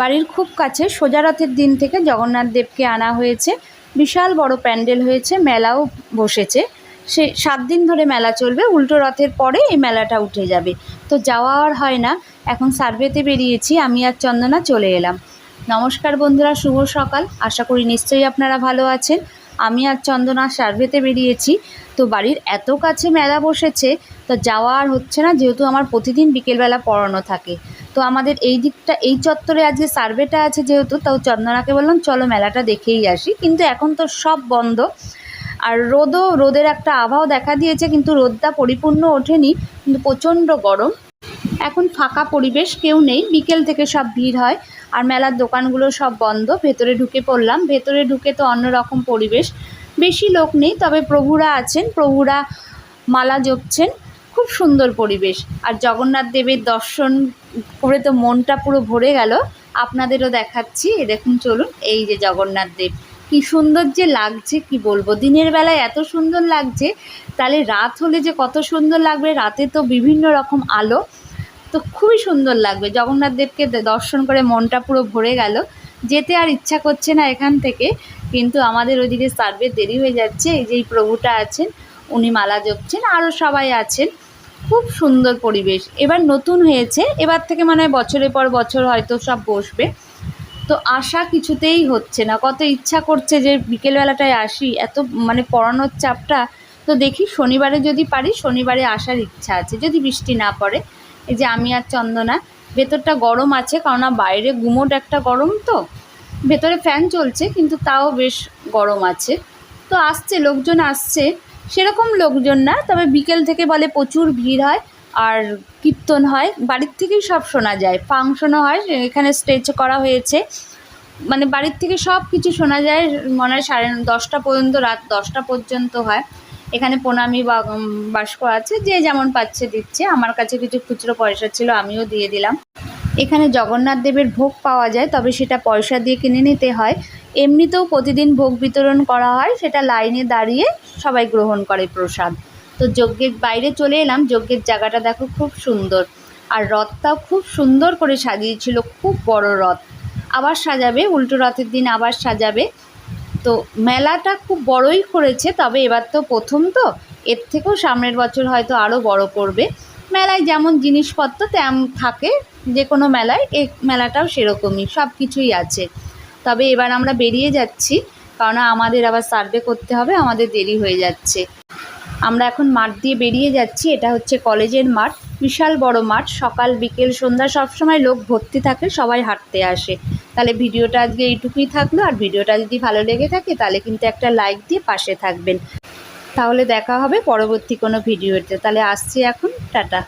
বাড়ির খুব কাছে সোজা রথের দিন থেকে জগন্নাথ দেবকে আনা হয়েছে। বিশাল বড় প্যান্ডেল হয়েছে, মেলাও বসেছে। সে সাত দিন ধরে মেলা চলবে, উল্টো রথের পরে এই মেলাটা উঠে যাবে। তো যাওয়া আর হয় না, এখন সার্ভেতে বেরিয়েছি, আমি আর চন্দনা চলে এলাম। নমস্কার বন্ধুরা, শুভ সকাল। আশা করি নিশ্চয়ই আপনারা ভালো আছেন। আমি আর চন্দনা সার্ভেতে বেরিয়েছি। তো বাড়ির এত কাছে মেলা বসেছে, তো যাওয়া আর হচ্ছে না, যেহেতু আমার প্রতিদিন বিকেলবেলা পড়ানো থাকে। তো আমাদের এই দিকটা, এই চত্বরে আজকে সার্ভেটা আছে যেহেতু তাও চন্দনাকে বললাম, চলো মেলাটা দেখেই আসি। কিন্তু এখন তো সব বন্ধ। আর রোদও, রোদের একটা আবহাওয়া দেখা দিয়েছে, কিন্তু রোদটা পরিপূর্ণ ওঠেনি, কিন্তু প্রচণ্ড গরম। এখন ফাঁকা পরিবেশ, কেউ নেই, বিকেল থেকে সব ভিড় হয়, আর মেলার দোকানগুলো সব বন্ধ, ভেতরে ঢুকে পড়লাম। ভেতরে ঢুকে তো অন্যরকম পরিবেশ। বেশি লোক নেই, তবে প্রভুরা আছেন, প্রভুরা মালা জপছেন। খুব সুন্দর পরিবেশ। আর জগন্নাথ দেবের দর্শন করে তো মনটা পুরো ভরে গেল। আপনাদেরও দেখাচ্ছি। দেখুন, চলুন, এই যে জগন্নাথ দেব। কি সুন্দর যে লাগছে, কি বলব? দিনের বেলায় এত সুন্দর লাগছে, তাহলে রাত হলে যে কত সুন্দর লাগবে, রাতে তো বিভিন্ন রকম আলো। তো খুবই সুন্দর লাগবে। জগন্নাথ দেবকে দর্শন করে মনটা পুরো ভরে গেল। যেতে আর ইচ্ছা করছে না এখান থেকে, কিন্তু আমাদের ওইদিকে সার্ভে দেরি হয়ে যাচ্ছে। এই যে প্রভুটা আছেন, উনি মালা জপছেন, আরও সবাই আছেন। খুব সুন্দর পরিবেশ। এবার নতুন হয়েছে। এবার থেকে মানে বছরের পর বছর হয়তো সব বসবে। তো আসা কিছুতেই হচ্ছে না। কত ইচ্ছা করছে যে বিকেলবেলাটায় আসি, এত মানে পড়ানোর চাপটা। তো দেখি শনিবারে যদি পারি, শনিবারে আসার ইচ্ছা আছে। যদি বৃষ্টি না পড়ে, এই যে আমি আর চন্দনা, ভেতরটা গরম আছে কেননা বাইরে গুমোট একটা গরম তো। ভেতরে ফ্যান চলছে, কিন্তু তাও বেশ গরম আছে। তো আসছে, লোকজন আসছে। সেরকম লোকজন না, তবে বিকেল থেকে বলে প্রচুর ভিড় হয় আর কীর্তন হয়। বাড়ির থেকেই সব শোনা যায়। ফাংশনও হয়, এখানে স্টেজ করা হয়েছে। মানে বাড়ির থেকে সব কিছু শোনা যায়, মনে হয় সাড়ে দশটা পর্যন্ত, রাত দশটা পর্যন্ত হয়। এখানে প্রণামী বা বাস্ক আছে, যে যেমন পাচ্ছে দিচ্ছে। আমার কাছে কিছু খুচরো পয়সা ছিল, আমিও দিয়ে দিলাম। এখানে জগন্নাথ দেবের ভোগ পাওয়া যায়, তবে সেটা পয়সা দিয়ে কিনে নিতে হয়। এমনিতেও প্রতিদিন ভোগ বিতরণ করা হয়, সেটা লাইনে দাঁড়িয়ে সবাই গ্রহণ করে প্রসাদ। তো যজ্ঞের বাইরে চলে এলাম, যজ্ঞের জায়গাটা দেখো খুব সুন্দর। আর রথটাও খুব সুন্দর করে সাজিয়েছিল, খুব বড় রথ। আবার সাজাবে, উল্টো রথের দিন আবার সাজাবে। তো মেলাটা খুব বড়ই করেছে, তবে এবার তো প্রথম তো, এর থেকেও সামনের বছর হয়তো আরও বড় করবে মেলায় যেমন জিনিসপত্র তেমন থাকে, যে কোনো মেলায় এ মেলাটাও সেরকমই, সব কিছুই আছে। তবে এবার আমরা বেরিয়ে যাচ্ছি, কারণ আমাদের আবার সার্ভে করতে হবে, আমাদের দেরি হয়ে যাচ্ছে। আমরা এখন মাঠ দিয়ে বেরিয়ে যাচ্ছি, এটা হচ্ছে কলেজের মাঠ, বিশাল বড় মাঠ, সকাল, বিকেল, সন্ধ্যা সবসময় লোক ভর্তি থাকে, সবাই হাঁটতে আসে। তাহলে ভিডিওটা আজকে এইটুকুই থাকল, আর ভিডিওটা যদি ভালো লেগে থাকে, তাহলে কিন্তু একটা লাইক দিয়ে পাশে থাকবেন। তাহলে দেখা হবে পরবর্তী কোনো ভিডিওতে। তাহলে আসছি এখন টাটা।